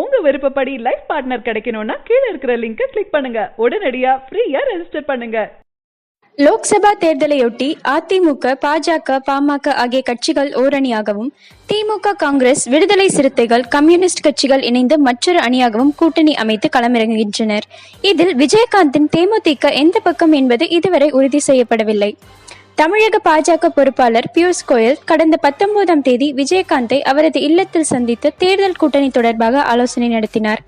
உங்க விருப்பப்படி life partner கிடைக்கணும்னா கீழே இருக்கிற லிங்கை கிளிக் பண்ணுங்க. உடனடியா ஃப்ரீயா ரெஜிஸ்டர் பண்ணுங்க. லோக்சபா தேர்தலையொட்டி அதிமுக பாஜக பாமக ஆகிய கட்சிகள் ஓரணியாகவும் திமுக காங்கிரஸ் விடுதலை சிறுத்தைகள் கம்யூனிஸ்ட் கட்சிகள் இணைந்து மற்றொரு அணியாகவும் கூட்டணி அமைத்து களமிறங்குகின்றனர். இதில் விஜயகாந்தின் தேமுதிக எந்த பக்கம் என்பது இதுவரை உறுதி செய்யப்படவில்லை. தமிழக பாஜக பொறுப்பாளர் பியூஷ் கோயல் கடந்த பத்தொன்பதாம் தேதி விஜயகாந்தை அவரது இல்லத்தில் சந்தித்து தேர்தல் கூட்டணி தொடர்பாக ஆலோசனை நடத்தினார்.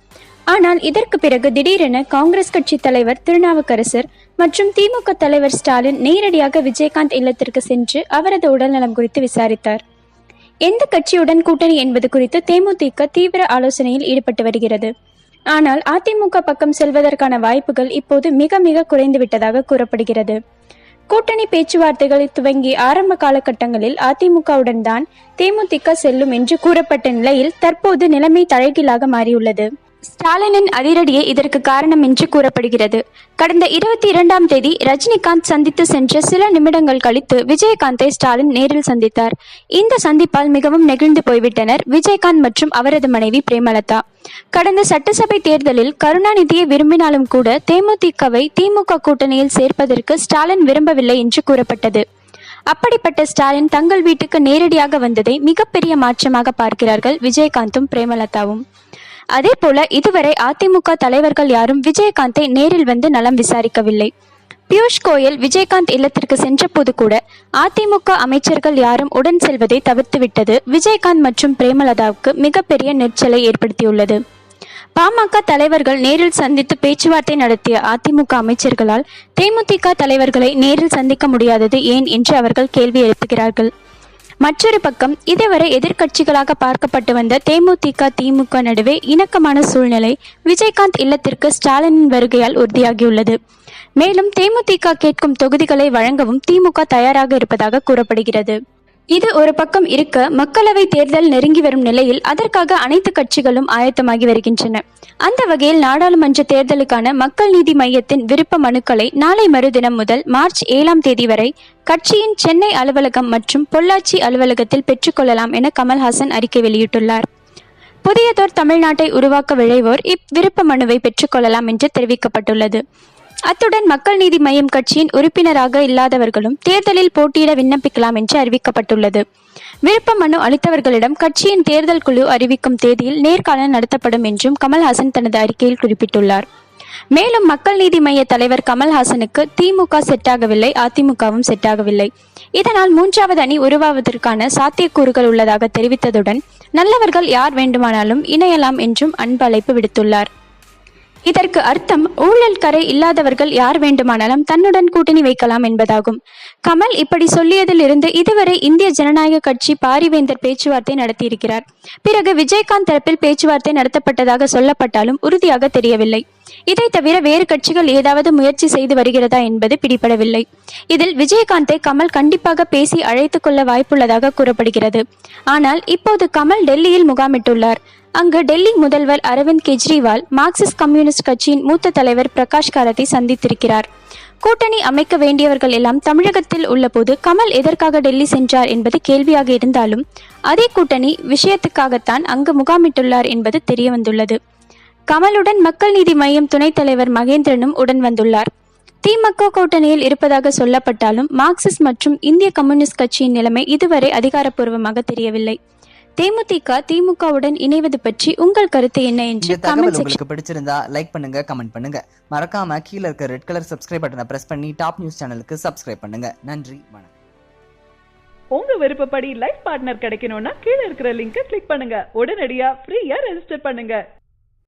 ஆனால் இதற்கு பிறகு திடீரென காங்கிரஸ் கட்சி தலைவர் திருநாவுக்கரசர் மற்றும் திமுக தலைவர் ஸ்டாலின் நேரடியாக விஜயகாந்த் இல்லத்திற்கு சென்று அவரது உடல்நலம் குறித்து விசாரித்தார். எந்த கட்சியுடன் கூட்டணி என்பது குறித்து தேமுதிக தீவிர ஆலோசனையில் ஈடுபட்டு வருகிறது. ஆனால் அதிமுக பக்கம் செல்வதற்கான வாய்ப்புகள் இப்போது மிக மிக குறைந்து விட்டதாக கூறப்படுகிறது. கூட்டணி பேச்சுவார்த்தைகளை துவங்கி ஆரம்ப காலகட்டங்களில் அதிமுகவுடன் தான் தேமுதிக செல்லும் என்று கூறப்பட்ட நிலையில் தற்போது நிலைமை தலைகீழாக மாறியுள்ளது. ஸ்டாலினின் அதிரடியே இதற்கு காரணம் என்று கூறப்படுகிறது. கடந்த இருபத்தி இரண்டாம் தேதி ரஜினிகாந்த் சந்தித்து சென்ற சில நிமிடங்கள் கழித்து விஜயகாந்தை ஸ்டாலின் நேரில் சந்தித்தார். இந்த சந்திப்பால் மிகவும் நெகிழ்ந்து போய்விட்டனர் விஜயகாந்த் மற்றும் அவரது மனைவி பிரேமலதா. கடந்த சட்டசபை தேர்தலில் கருணாநிதியை விரும்பினாலும் கூட தேமுதிகவை திமுக கூட்டணியில் சேர்ப்பதற்கு ஸ்டாலின் விரும்பவில்லை என்று கூறப்பட்டது. அப்படிப்பட்ட ஸ்டாலின் தங்கள் வீட்டுக்கு நேரடியாக வந்ததை மிகப்பெரிய மாற்றமாக பார்க்கிறார்கள் விஜயகாந்தும் பிரேமலதாவும். அதே போல இதுவரை அதிமுக தலைவர்கள் யாரும் விஜயகாந்தை நேரில் வந்து நலம் விசாரிக்கவில்லை. பியூஷ் கோயல் விஜயகாந்த் இல்லத்திற்கு சென்றபோது கூட அதிமுக அமைச்சர்கள் யாரும் உடன் செல்வதை தவிர்த்துவிட்டது விஜயகாந்த் மற்றும் பிரேமலதாவுக்கு மிகப்பெரிய நெரிச்சலை ஏற்படுத்தியுள்ளது. பாமக தலைவர்கள் நேரில் சந்தித்து பேச்சுவார்த்தை நடத்திய அதிமுக அமைச்சர்களால் தேமுதிக தலைவர்களை நேரில் சந்திக்க முடியாதது ஏன் என்று அவர்கள் கேள்வி எழுப்புகிறார்கள். மற்றொரு பக்கம் இதுவரை எதிர்க்கட்சிகளாக பார்க்கப்பட்டு வந்த தேமுதிக திமுக நடுவே இணக்கமான சூழ்நிலை விஜயகாந்த் இல்லத்திற்கு ஸ்டாலினின் வருகையால் உறுதியாகியுள்ளது. மேலும் தேமுதிக கேட்கும் தொகுதிகளை வழங்கவும் திமுக தயாராக இருப்பதாக கூறப்படுகிறது. இது ஒரு பக்கம் இருக்க மக்களவை தேர்தல் நெருங்கி வரும் நிலையில் அதற்காக அனைத்து கட்சிகளும் ஆயத்தமாகி வருகின்றன. அந்த வகையில் நாடாளுமன்ற தேர்தலுக்கான மக்கள் நீதி மையத்தின் விருப்ப மனுக்களை நாளை மறுதினம் முதல் மார்ச் ஏழாம் தேதி வரை கட்சியின் சென்னை அலுவலகம் மற்றும் பொள்ளாச்சி அலுவலகத்தில் பெற்றுக்கொள்ளலாம் என கமல்ஹாசன் அறிக்கை வெளியிட்டுள்ளார். புதியதோர் தமிழ்நாட்டை உருவாக்க விழைவோர் இவ்விருப்ப மனுவை பெற்றுக்கொள்ளலாம் என்று தெரிவிக்கப்பட்டுள்ளது. அத்துடன் மக்கள் நீதி மய்யம் கட்சியின் உறுப்பினராக இல்லாதவர்களும் தேர்தலில் போட்டியிட விண்ணப்பிக்கலாம் என்று அறிவிக்கப்பட்டுள்ளது. விருப்ப மனு அளித்தவர்களிடம் கட்சியின் தேர்தல் குழு அறிவிக்கும் தேதியில் நேர்காணல் நடத்தப்படும் என்றும் கமல்ஹாசன் தனது அறிக்கையில் குறிப்பிட்டுள்ளார். மேலும் மக்கள் நீதி மைய தலைவர் கமல்ஹாசனுக்கு திமுக செட் ஆகவில்லை அதிமுகவும் செட் ஆகவில்லை இதனால் மூன்றாவது அணி உருவாவதற்கான சாத்தியக்கூறுகள் உள்ளதாக தெரிவித்ததுடன் நல்லவர்கள் யார் வேண்டுமானாலும் இணையலாம் என்றும் அன்பழைப்பு விடுத்துள்ளார். இதற்கு அர்த்தம் ஊழல் கரை இல்லாதவர்கள் யார் வேண்டுமானாலும் தன்னுடன் கூட்டணி வைக்கலாம் என்பதாகும். கமல் இப்படி சொல்லியதில் இருந்து இதுவரை இந்திய ஜனநாயக கட்சி பாரிவேந்தர் பேச்சுவார்த்தை நடத்தியிருக்கிறார். பிறகு விஜயகாந்த் தரப்பில் பேச்சுவார்த்தை நடத்தப்பட்டதாக சொல்லப்பட்டாலும் உறுதியாக தெரியவில்லை. இதை தவிர வேறு கட்சிகள் ஏதாவது முயற்சி செய்து வருகிறதா என்பது பிடிபடவில்லை. இதில் விஜயகாந்தை கமல் கண்டிப்பாக பேசி அழைத்துக் கொள்ள வாய்ப்புள்ளதாக கூறப்படுகிறது. ஆனால் இப்போது கமல் டெல்லியில் முகாமிட்டுள்ளார். அங்கு டெல்லி முதல்வர் அரவிந்த் கெஜ்ரிவால் மார்க்சிஸ்ட் கம்யூனிஸ்ட் கட்சியின் மூத்த தலைவர் பிரகாஷ் காரத்தை சந்தித்திருக்கிறார். கூட்டணி அமைக்க வேண்டியவர்கள் எல்லாம் தமிழகத்தில் உள்ளபோது கமல் எதற்காக டெல்லி சென்றார் என்பது கேள்வியாக இருந்தாலும் அதே கூட்டணி விஷயத்துக்காகத்தான் அங்கு முகாமிட்டுள்ளார் என்பது தெரியவந்துள்ளது. கமலுடன் மக்கள் நீதி மய்யம் துணைத் தலைவர் மகேந்திரனும் உடன் வந்துள்ளார். திமுக கூட்டணியில் இருப்பதாக சொல்லப்பட்டாலும் மார்க்சிஸ்ட் மற்றும் இந்திய கம்யூனிஸ்ட் கட்சியின் நிலைமை இதுவரை அதிகாரப்பூர்வமாக தெரியவில்லை. தேமுதிக திமுகவுடன் இணைவது பற்றி உங்கள் கருத்து என்ன என்று தகவல் கமெண்ட் உங்களுக்கு பிடிச்சிருந்தா லைக் பண்ணுங்க கமெண்ட் பண்ணுங்க. மறக்காம கீழ இருக்க ரெட் கலர் சப்ஸ்கிரைப் பட்டனை பிரஸ் பண்ணி டாப் நியூஸ் சேனலுக்கு சப்ஸ்கிரைப் பண்ணுங்க. நன்றி வணக்கம். உங்க விருப்பப்படி லைஃப் பார்ட்னர் கிடைக்கணும்னா கீழே இருக்கிற லிங்கை கிளிக் பண்ணுங்க. உடனடியா ஃப்ரீயா ரெஜிஸ்டர் பண்ணுங்க.